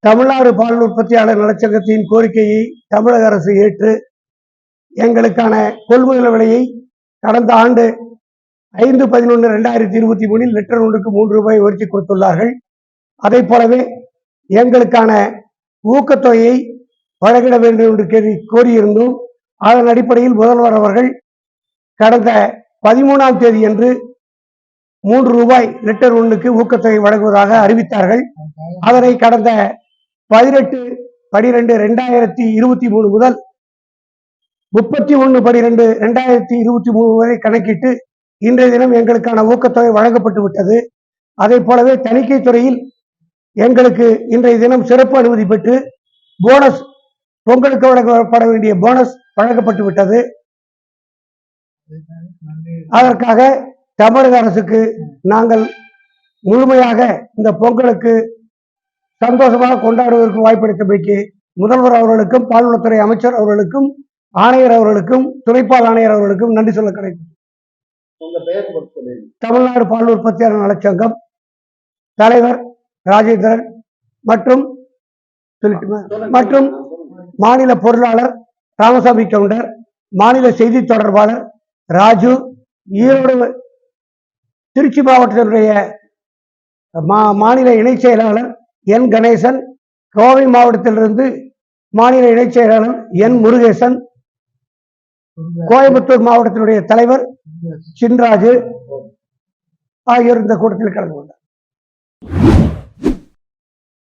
தமிழ்நாடு பால் உற்பத்தியாளர் நலச்சங்கத்தின் கோரிக்கையை தமிழக அரசு ஏற்று எங்களுக்கான கொள்முதல் விலையை கடந்த ஆண்டு ஐந்து பதினொன்று ரெண்டாயிரத்தி இருபத்தி மூணில் லிட்டர் ஒன்றுக்கு மூன்று ரூபாய் உயர்த்தி கொடுத்துள்ளார்கள். அதை போலவே எங்களுக்கான ஊக்கத்தொகையை வழங்கிட வேண்டும் என்று கேள்வி கோரியிருந்தோம். அதன் அடிப்படையில் முதல்வர் அவர்கள் கடந்த பதிமூணாம் தேதி என்று மூன்று ரூபாய் லிட்டர் ஒன்றுக்கு ஊக்கத்தொகை வழங்குவதாக அறிவித்தார்கள். அதனை கடந்த பதினெட்டு பனிரெண்டு ரெண்டாயிரத்தி இருபத்தி மூணு முதல் முப்பத்தி ஒன்று பனிரெண்டு ரெண்டாயிரத்தி இருபத்தி மூணு வரை கணக்கிட்டு இன்றைய தினம் எங்களுக்கான ஊக்கத்தொகை வழங்கப்பட்டு விட்டது. அதே போலவே தணிக்கை துறையில் எங்களுக்கு இன்றைய தினம் சிறப்பு அனுமதி பெற்று போனஸ் பொங்கலுக்கு வழங்கப்பட வேண்டிய போனஸ் வழங்கப்பட்டு விட்டது. அதற்காக தமிழக அரசுக்கு நாங்கள் முழுமையாக இந்த பொங்கலுக்கு சந்தோஷமாக கொண்டாடுவதற்கு வாய்ப்பளித்தமைக்கு முதல்வர் அவர்களுக்கும் பால்வளத்துறை அமைச்சர் அவர்களுக்கும் ஆணையர் அவர்களுக்கும் துணைப்பால் ஆணையர் அவர்களுக்கும் நன்றி சொல்ல கிடைக்கும் தமிழ்நாடு பால் உற்பத்தியாளர் நலச்சங்கம் தலைவர் ராஜேந்திரன் மற்றும்? மற்றும் மாநில பொருளாளர் ராமசாமி கவுண்டர் மாநில செய்தி தொடர்பாளர் ராஜு ஈரோடு திருச்சி மாவட்டத்தினுடைய மா- மாநில இணைச் செயலாளர் என் கணேசன் கோவை மாவட்டத்திலிருந்து மாநில இணைச் செயலாளர் என் முருகேசன் கோயம்புத்தூர் மாவட்டத்தினுடைய தலைவர் சின்ராஜு ஆகியோர் இந்த கூட்டத்தில் கலந்து கொண்டார்.